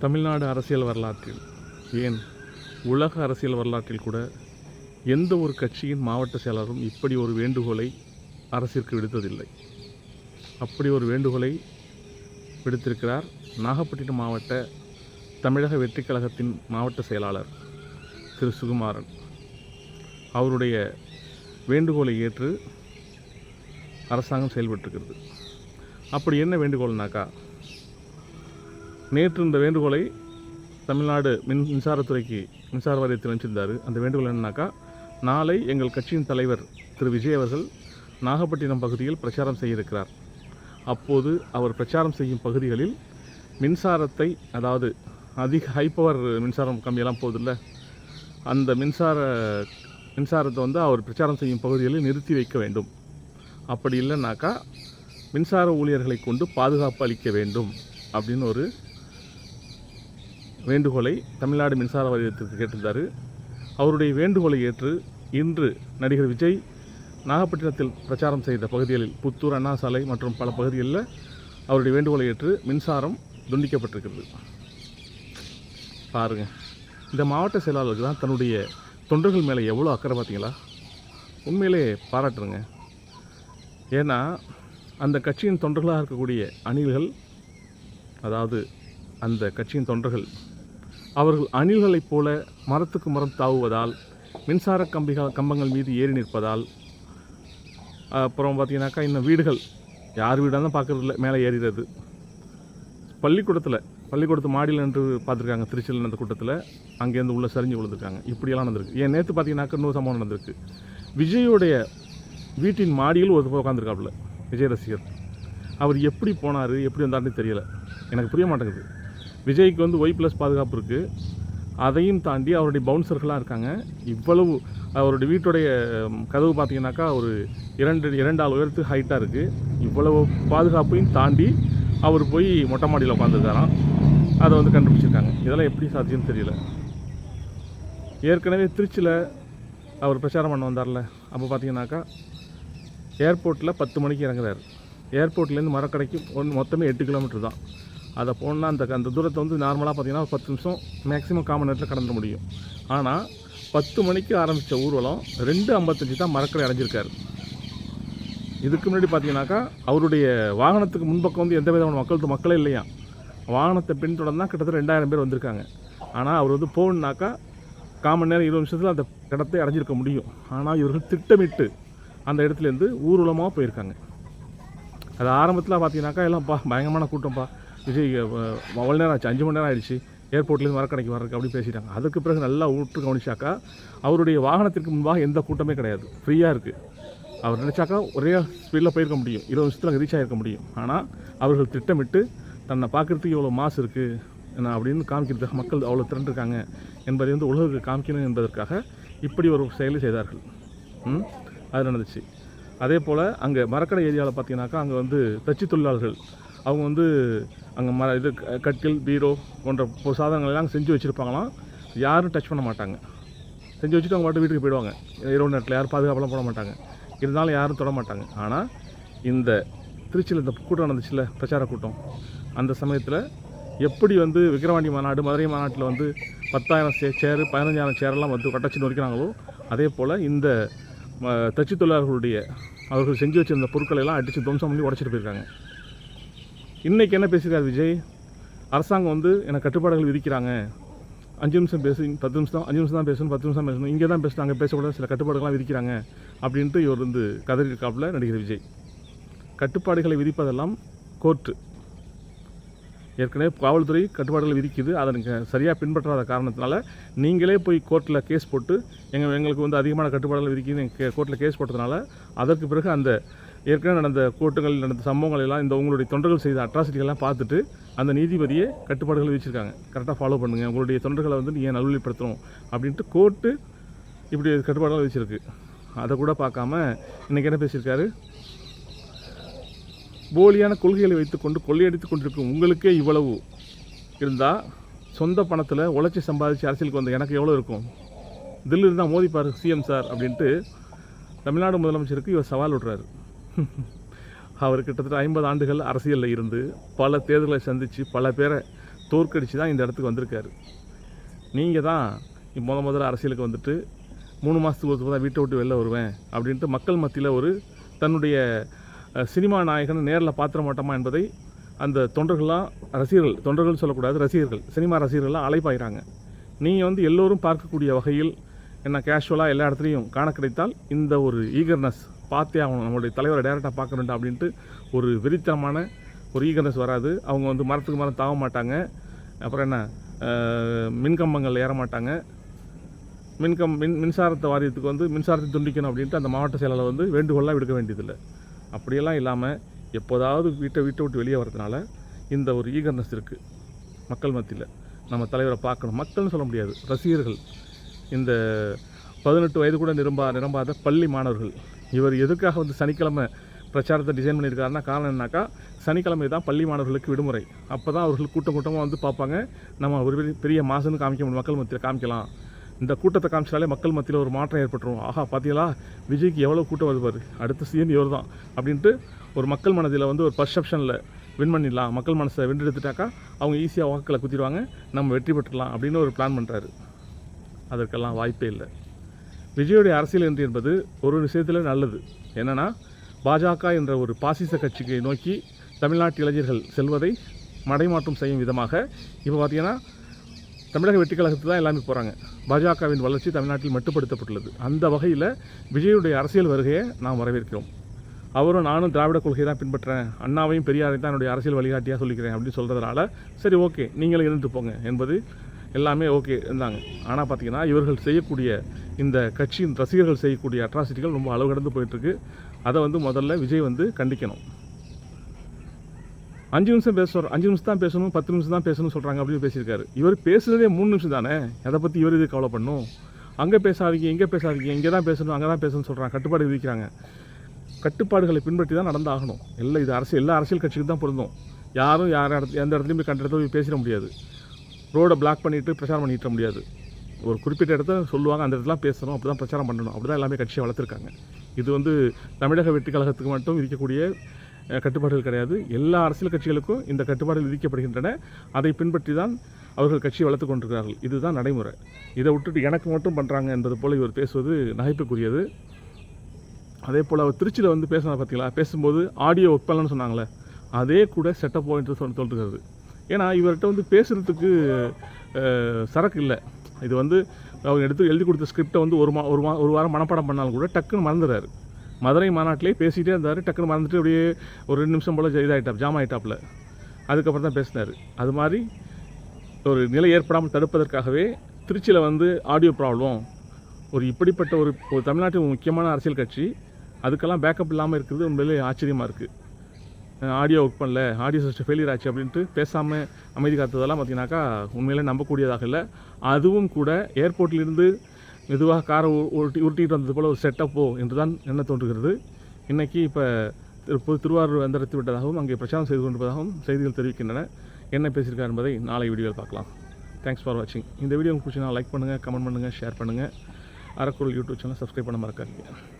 தமிழ்நாடு அரசியல் வரலாற்றில் ஏன் உலக அரசியல் வரலாற்றில் கூட எந்த ஒரு கட்சியின் மாவட்ட செயலாளரும் இப்படி ஒரு வேண்டுகோளை அரசிற்கு விடுத்ததில்லை. அப்படி ஒரு வேண்டுகோளை விடுத்திருக்கிறார் நாகப்பட்டினம் மாவட்ட தமிழக வெற்றிக் கழகத்தின் மாவட்ட செயலாளர் திரு. சுகுமாரன். அவருடைய வேண்டுகோளை ஏற்று அரசாங்கம் செயல்பட்டிருக்கிறது. அப்படி என்ன வேண்டுகோள்னாக்கா நேற்று இந்த வேண்டுகோளை தமிழ்நாடு மின் மின்சாரத்துறைக்கு மின்சார வாரியத்தில் அனுப்பிச்சிருந்தார். அந்த வேண்டுகோள் என்னன்னாக்கா நாளை எங்கள் கட்சியின் தலைவர் திரு. விஜய் அவர்கள் நாகப்பட்டினம் பகுதியில் பிரச்சாரம் செய்ய இருக்கிறார் அப்போது அவர் பிரச்சாரம் செய்யும் பகுதிகளில் மின்சாரத்தை அதாவது அதிக ஹை பவர் மின்சாரம் கம்மியெல்லாம் போகுதில்ல அந்த மின்சார மின்சாரத்தை வந்து அவர் பிரச்சாரம் செய்யும் பகுதிகளில் நிறுத்தி வைக்க வேண்டும். அப்படி இல்லைனாக்கா மின்சார ஊழியர்களை கொண்டு பாதுகாப்பு அளிக்க வேண்டும் அப்படின்னு ஒரு வேண்டுகோளை தமிழ்நாடு மின்சார வாரியத்திற்கு கேட்டிருந்தார். அவருடைய வேண்டுகோளை ஏற்று இன்று நடிகர் விஜய் நாகப்பட்டினத்தில் பிரச்சாரம் செய்த பகுதிகளில் புத்தூர் அண்ணா சாலை மற்றும் பல பகுதிகளில் அவருடைய வேண்டுகோளை ஏற்று மின்சாரம் துண்டிக்கப்பட்டிருக்கிறது. பாருங்கள் இந்த மாவட்ட செயலாளருக்கு தான் தன்னுடைய தொண்டர்கள் மேலே எவ்வளோ அக்கறை பார்த்தீங்களா? உண்மையிலே பாராட்டுறேங்க. ஏன்னா அந்த கட்சியின் தொண்டர்களாக இருக்கக்கூடிய அணில்கள் அதாவது அந்த கட்சியின் தொண்டர்கள் அவர்கள் அணில்களைப் போல மரத்துக்கு மரம் தாவுவதால் மின்சார கம்பிகள் கம்பங்கள் மீது ஏறி நிற்பதால் அப்புறம் பார்த்தீங்கன்னாக்கா இன்னும் வீடுகள் யார் வீடாக தான் பார்க்கறது இல்லை மேலே ஏறிடுறது பள்ளிக்கூடத்தில் பள்ளிக்கூடத்து மாடியில் நின்று பார்த்துருக்காங்க திருச்சியில் நடந்த கூட்டத்தில் அங்கேருந்து உள்ளே சரிஞ்சு விழுந்திருக்காங்க. இப்படியெல்லாம் நடந்திருக்கு. ஏன் நேற்று பார்த்தீங்கன்னாக்கா இன்னொரு சம்பவம் நடந்திருக்கு. விஜயோடைய வீட்டின் மாடியில் ஒரு உட்காந்துருக்காப்புல விஜய் ரசிகர். அவர் எப்படி போனார் எப்படி வந்தாருன்னு தெரியலை. எனக்கு புரிய மாட்டேங்குது. விஜய்க்கு வந்து ஒய் ப்ளஸ் பாதுகாப்பு இருக்குது அதையும் தாண்டி அவருடைய பவுன்சர்களாக இருக்காங்க. இவ்வளவு அவருடைய வீட்டுடைய கதவு பார்த்தீங்கன்னாக்கா ஒரு இரண்டு இரண்டு ஆள் உயரத்து ஹைட்டாக இருக்குது இவ்வளவு பாதுகாப்பையும் தாண்டி அவர் போய் மொட்டை மாடியில் உட்காந்துருக்காராம் அதை வந்து கண்டுபிடிச்சிருக்காங்க. இதெல்லாம் எப்படி சாத்தியம்னு தெரியல. ஏற்கனவே திருச்சியில் அவர் பிரச்சாரம் பண்ண வந்தார்ல. அப்போ பார்த்தீங்கன்னாக்கா ஏர்போர்ட்டில் பத்து மணிக்கு இறங்குறாரு. ஏர்போர்ட்லேருந்து மரக்கடைக்கு ஒன்று மொத்தமே எட்டு கிலோமீட்டர் தான். அதை போனால் அந்த அந்த தூரத்தை வந்து நார்மலாக பார்த்தீங்கன்னா ஒரு பத்து நிமிஷம் மேக்ஸிமம் காமன் நேரத்தில் கடந்துட முடியும். ஆனால் பத்து மணிக்கு ஆரம்பித்த ஊர்வலம் ரெண்டு ஐம்பத்தஞ்சு தான் மரக்கடை அடைஞ்சிருக்காரு. இதுக்கு முன்னாடி பார்த்தீங்கன்னாக்கா அவருடைய வாகனத்துக்கு முன்பக்கம் வந்து எந்த விதமான மக்கள் மக்களே இல்லையா? வாகனத்தை பின்தொடர்ந்து தான் கிட்டத்தட்ட ரெண்டாயிரம் பேர் வந்திருக்காங்க. ஆனால் அவர் வந்து போகணுன்னாக்கா காமன் நேரம் இருபது நிமிஷத்தில் அந்த இடத்தை அடைஞ்சிருக்க முடியும். ஆனால் இவர்கள் திட்டமிட்டு அந்த இடத்துலேருந்து ஊர்வலமாக போயிருக்காங்க. அது ஆரம்பத்தில் பார்த்தீங்கன்னாக்கா எல்லாம் பா பயங்கரமான கூட்டம்ப்பா விஜய் அவ்வளோ நேரம் ஆச்சு. அஞ்சு மணி நேரம் ஆயிடுச்சு. ஏர்போர்ட்லேருந்து மரக்கடைக்கு வர்றதுக்கு அப்படி பேசிட்டாங்க. அதுக்கு பிறகு நல்லா ஊற்று கவனிச்சாக்கா அவருடைய வாகனத்திற்கு முன்பாக எந்த கூட்டமே கிடையாது. ஃப்ரீயாக இருக்குது அவர் நினச்சாக்கா ஒரே ஸ்பீடில் போயிருக்க முடியும். இருபது நிமிஷத்தில் அங்கே ரீச் ஆகிருக்க முடியும். ஆனால் அவர்கள் திட்டமிட்டு தன்னை பார்க்குறதுக்கு இவ்வளோ மாசு இருக்குது என்ன? அப்படின்னு காமிக்கிறதுக்கு மக்கள் அவ்வளோ திரண்டிருக்காங்க என்பதை வந்து உலகுக்கு காமிக்கணும் என்பதற்காக இப்படி ஒரு செயலை செய்தார்கள். ம்? அது நடந்துச்சு. அதே போல் அங்கே மரக்கடை ஏரியாவில் பார்த்தீங்கன்னாக்கா அங்கே வந்து தச்சு தொழிலாளர்கள் அவங்க வந்து அங்கே மர இது க- கட்டில் பீரோ போன்ற பொ- சாதனங்கள் எல்லாம் செஞ்சு வச்சுருப்பாங்களாம். யாரும் டச் பண்ண மாட்டாங்க. செஞ்சு வச்சுட்டு அவங்க பாட்டு வீட்டுக்கு போயிடுவாங்க. இரவு நேரத்தில் யாரும் பாதுகாப்பெல்லாம் போட மாட்டாங்க. இருந்தாலும் யாரும் தொட மாட்டாங்க. ஆனால் இந்த திருச்சியில் இந்த கூட்டம் நடந்துச்சுல பிரச்சார கூட்டம் அந்த சமயத்தில் எப்படி வந்து விக்கிரவாண்டி மாநாடு மதுரை மாநாட்டில் வந்து பத்தாயிரம் சே சேரு பதினஞ்சாயிரம் சேரெல்லாம் வந்து கட்டச்சு நொறுக்கிறாங்களோ அதே போல் இந்த தச்சு தொழிலாளர்களுடைய அவர்கள் செஞ்சு வச்சிருந்த பொருட்களை எல்லாம் அடித்து துவம்சம் பண்ணி உடச்சிட்டு போயிருக்காங்க. இன்றைக்கி என்ன பேசியிருக்கார் விஜய்? அரசாங்கம் வந்து எனக்கு கட்டுப்பாடுகள் விதிக்கிறாங்க. அஞ்சு நிமிஷம் பேசு பத்து நிமிஷம் அஞ்சு நிமிஷம் தான் பேசணும் பத்து நிமிஷம் பேசணும் இங்கே தான் பேசணும் அங்கே பேசக்கூடாது சில கட்டுப்பாடுகள்லாம் விதிக்கிறாங்க அப்படின்ட்டு இவர் வந்து கதறியிருக்காப்புல நடிகர் விஜய். கட்டுப்பாடுகளை விதிப்பதெல்லாம் கோர்ட்டு. ஏற்கனவே காவல்துறை கட்டுப்பாடுகள் விதிக்குது. அதை நீங்கள் சரியாக பின்பற்றாத காரணத்தினால நீங்களே போய் கோர்ட்டில் கேஸ் போட்டு எங்கள் எங்களுக்கு வந்து அதிகமான கட்டுப்பாடுகள் விதிக்குது எங்கள் கோர்ட்டில் கேஸ் போட்டதுனால அதற்கு பிறகு அந்த ஏற்கனவே நடந்த கூட்டங்கள் நடந்த சம்பவங்கள் எல்லாம் இந்த உங்களுடைய தொண்டர்கள் செய்த அட்ராசிட்டிகள்லாம் பார்த்துட்டு அந்த நீதிபதியே கட்டுப்பாடுகள் விதிச்சிருக்காங்க. கரெக்டாக ஃபாலோ பண்ணுங்கள் உங்களுடைய தொண்டர்களை வந்து நீங்கள் நல்வழிப்படுத்தணும் அப்படின்ட்டு கோர்ட்டு இப்படி கட்டுப்பாடுகள் விதிச்சிருக்கு. அதை கூட பார்க்காம இன்றைக்கி என்ன பேசியிருக்காரு? போலியான கொள்கைகளை வைத்துக்கொண்டு கொள்ளையடித்துக் கொண்டிருக்கும் உங்களுக்கே இவ்வளவு இருந்தால் சொந்த பணத்தில் உழைச்சி சம்பாதிச்சு அரசியலுக்கு வந்த எனக்கு எவ்வளோ இருக்கும்? தில்லு இருந்தால் மோதிப்பார் சிஎம் சார் அப்படின்ட்டு தமிழ்நாடு முதலமைச்சருக்கு இவர் சவால் விடுறாரு. அவர் கிட்டத்தட்ட ஐம்பது ஆண்டுகள் அரசியலில் இருந்து பல தேர்தலை சந்தித்து பல பேரை தோற்கடிச்சு தான் இந்த இடத்துக்கு வந்திருக்காரு. நீங்கள் தான் முத முதல்ல அரசியலுக்கு வந்துட்டு மூணு மாதத்துக்கு ஒரு தான் வீட்டை விட்டு வெளில வருவேன் அப்படின்ட்டு மக்கள் மத்தியில் ஒரு தன்னுடைய சினிமா நாயகனை நேரில் பாத்திர மாட்டோமா என்பதை அந்த தொண்டர்கள்லாம் ரசிகர்கள் தொண்டர்கள் சொல்லக்கூடாது ரசிகர்கள் சினிமா ரசிகர்கள்லாம் அலைப்பாயிறாங்க. நீங்கள் வந்து எல்லோரும் பார்க்கக்கூடிய வகையில் என்ன கேஷுவலாக எல்லா இடத்துலையும் காண கிடைத்தால் இந்த ஒரு ஈகர்னஸ் பார்த்தே ஆகணும். நம்மளுடைய தலைவரை டேரெக்டாக பார்க்கணுண்டா அப்படின்ட்டு ஒரு விரித்தனமான ஒரு ஈகர்னஸ் வராது. அவங்க வந்து மரத்துக்கு மரம் தாவ மாட்டாங்க. அப்புறம் என்ன? மின்கம்பங்கள் ஏற மாட்டாங்க. மின்கம் மின் மின்சாரத்தை வாரியத்துக்கு வந்து மின்சாரத்தை துண்டிக்கணும் அப்படின்ட்டு அந்த மாவட்ட செயலாளர் வந்து வேண்டுகோளாக விடுக்க வேண்டியதில்லை. அப்படியெல்லாம் இல்லாமல் எப்போதாவது வீட்டை வீட்டை விட்டு வெளியே வரதுனால இந்த ஒரு ஈகர்னஸ் இருக்குது மக்கள் மத்தியில். நம்ம தலைவரை பார்க்கணும். மக்கள்னு சொல்ல முடியாது. ரசிகர்கள். இந்த பதினெட்டு வயது கூட நிரம்பா நிரம்பாத பள்ளி மாணவர்கள். இவர் எதுக்காக வந்து சனிக்கிழமை பிரச்சாரத்தை டிசைன் பண்ணியிருக்காருன்னா காரணம் என்னன்னாக்கா சனிக்கிழமை தான் பள்ளி மாணவர்களுக்கு விடுமுறை. அப்போ தான் அவர்கள் கூட்டம் கூட்டமாக வந்து பார்ப்பாங்க. நம்ம ஒரு பெரிய- பெரிய மாசுன்னு காமிக்க முடியும். மக்கள் மத்தியில் காமிக்கலாம். இந்த கூட்டத்தை காமிச்சாலே மக்கள் மத்தியில் ஒரு மாற்றம் ஏற்பட்டுரும். ஆஹா பார்த்தீங்களா விஜய்க்கு எவ்வளோ கூட்டம் வருவார் அடுத்த சிஎம் இவர் தான் அப்படின்ட்டு ஒரு மக்கள் மனதில் வந்து ஒரு பர்செப்ஷனில் வின் பண்ணிடலாம். மக்கள் மனசை வென்றெடுத்துட்டாக்கா அவங்க ஈஸியாக வாக்குகளை குத்திடுவாங்க. நம்ம வெற்றி பெற்றுக்கலாம் அப்படின்னு ஒரு பிளான் பண்ணுறாரு அதற்கெல்லாம் வாய்ப்பே இல்லை. விஜயுடைய அரசியல் என்று என்பது ஒரு விஷயத்தில் நல்லது. என்னென்னா பாஜக என்ற ஒரு பாசிச கட்சிக்கு நோக்கி தமிழ்நாட்டு இளைஞர்கள் செல்வதை மடைமாற்றம் செய்யும் விதமாக இப்போ பார்த்தீங்கன்னா தமிழக வெட்டிக்கழகத்தில் தான் எல்லாமே போகிறாங்க பாஜகவின் வளர்ச்சி தமிழ்நாட்டில் மட்டுப்படுத்தப்பட்டுள்ளது. அந்த வகையில் விஜயுடைய அரசியல் வருகையை நாம் வரவேற்கிறோம். அவரும் நானும் திராவிட கொள்கையை தான் பின்பற்றுறேன். அண்ணாவையும் பெரியாரை தான் என்னுடைய அரசியல் வழிகாட்டியாக சொல்லிக்கிறேன் அப்படின்னு சொல்கிறதுனால சரி ஓகே நீங்களும் இருந்துட்டு போங்க என்பது எல்லாமே ஓகே இருந்தாங்க. ஆனால் பார்த்தீங்கன்னா இவர்கள் செய்யக்கூடிய இந்த கட்சியின் ரசிகர்கள் செய்யக்கூடிய அட்ராசிட்டிகள் ரொம்ப அளவு கடந்து போயிட்டுருக்கு அதை வந்து முதல்ல விஜய் வந்து கண்டிக்கணும். அஞ்சு நிமிஷம் பேசுகிறோம் அஞ்சு நிமிஷம் தான் பேசணும் பத்து நிமிஷம் தான் பேசணும்னு சொல்கிறாங்க அப்படின்னு பேசியிருக்காரு. இவர் பேசுகிறதே மூணு நிமிஷம் தானே? அதை பற்றி இவர் இது கவலை பண்ணும் அங்கே பேசாதீங்க இங்கே பேசாதீங்க இங்கே தான் பேசணும் அங்கே தான் பேசணும்னு சொல்கிறாங்க கட்டுப்பாடு விதிக்கிறாங்க. கட்டுப்பாடுகளை பின்பற்றி தான் நடந்தாகணும். எல்லாம் இது அரசியல் எல்லா அரசியல் கட்சிக்கும் தான் பொருந்தும். யாரும் யார் இடத்துல எந்த இடத்துலையும் போய் கண்ட இடத்துல போய் பேசிட முடியாது. ரோடை பிளாக் பண்ணிவிட்டு பிரச்சாரம் பண்ணிட்டு முடியாது. ஒரு குறிப்பிட்ட இடத்த சொல்லுவாங்க அந்த இடத்துல பேசணும் அப்படி தான் பிரச்சாரம் பண்ணணும். அப்படி தான் எல்லாமே கட்சியை வளர்த்துருக்காங்க. இது வந்து தமிழக வெற்றி கழகத்துக்கு மட்டும் இருக்கக்கூடிய கட்டுப்பாடுகள் கிடையாது. எல்லா அரசியல் கட்சிகளுக்கும் இந்த கட்டுப்பாடுகள் விதிக்கப்படுகின்றன. அதை பின்பற்றி தான் அவர்கள் கட்சியை வளர்த்து கொண்டிருக்கிறார்கள். இதுதான் நடைமுறை. இதை விட்டுட்டு எனக்கு மட்டும் பண்ணுறாங்க என்பது போல இவர் பேசுவது நகைப்புக்குரியது. அதே போல் அவர் திருச்சியில் வந்து பேசினா பார்த்தீங்களா பேசும்போது ஆடியோ ஒப்பலன்னு பண்ணலன்னு சொன்னாங்களே அதே கூட செட்டப் பாயிண்ட் சொல் சொல்லிருக்காரு. ஏன்னா இவர்கிட்ட வந்து பேசுகிறதுக்கு சரக்கு இல்லை. இது வந்து அவங்க எடுத்து எழுதி கொடுத்த ஸ்கிரிப்டை வந்து ஒரு மா ஒரு மா ஒரு வாரம் மனப்பாடம் பண்ணாலும் கூட டக்குன்னு மறந்துடுறாரு. மதுரை மாநாட்டிலே பேசிகிட்டே இருந்தார். டக்குன்னு மறந்துட்டு அப்படியே ஒரு ரெண்டு நிமிஷம் போல் இதாகிட்டாப் ஜாம் ஆகிட்டாப்பில் அதுக்கப்புறம் தான் பேசினார். அது மாதிரி ஒரு நிலை ஏற்படாமல் தடுப்பதற்காகவே திருச்சியில் வந்து ஆடியோ ப்ராப்ளம் ஒரு இப்படிப்பட்ட ஒரு ஒரு தமிழ்நாட்டின் முக்கியமான அரசியல் கட்சி. அதுக்கெல்லாம் பேக்கப் இல்லாமல் இருக்கிறது உண்மையிலே ஆச்சரியமாக இருக்குது ஆடியோ ஒர்க் பண்ணல ஆடியோ சிஸ்டம் ஃபெயிலியர் ஆச்சு அப்படின்ட்டு பேசாமல் அமைதி காத்ததெல்லாம் பார்த்தீங்கன்னாக்கா உண்மையிலே நம்பக்கூடியதாக இல்லை. அதுவும் கூட ஏர்போர்ட்லேருந்து மெதுவாக காரை உருட்டி உருட்டிட்டு வந்தது போல் ஒரு செட்டப்போ என்று தான் என்ன தோன்றுகிறது. இன்றைக்கி இப்போ திருப்பூர் திருவாரூர் வந்தடைத்து விட்டதாகவும் அங்கே பிரச்சாரம் செய்து கொண்டிருப்பதாகவும் செய்திகள் தெரிவிக்கின்றன. என்ன பேசியிருக்கார் என்பதை நாளை வீடியோவில் பார்க்கலாம். தேங்க்ஸ் ஃபார் வாட்சிங் இந்த வீடியோ உங்களுக்கு பிடிச்சினா லைக் பண்ணுங்கள் கமெண்ட் பண்ணுங்கள் ஷேர் பண்ணுங்கள் அறக்குறள் யூடியூப் சேனல் சப்ஸ்கிரைப் பண்ண மறக்காதீங்க.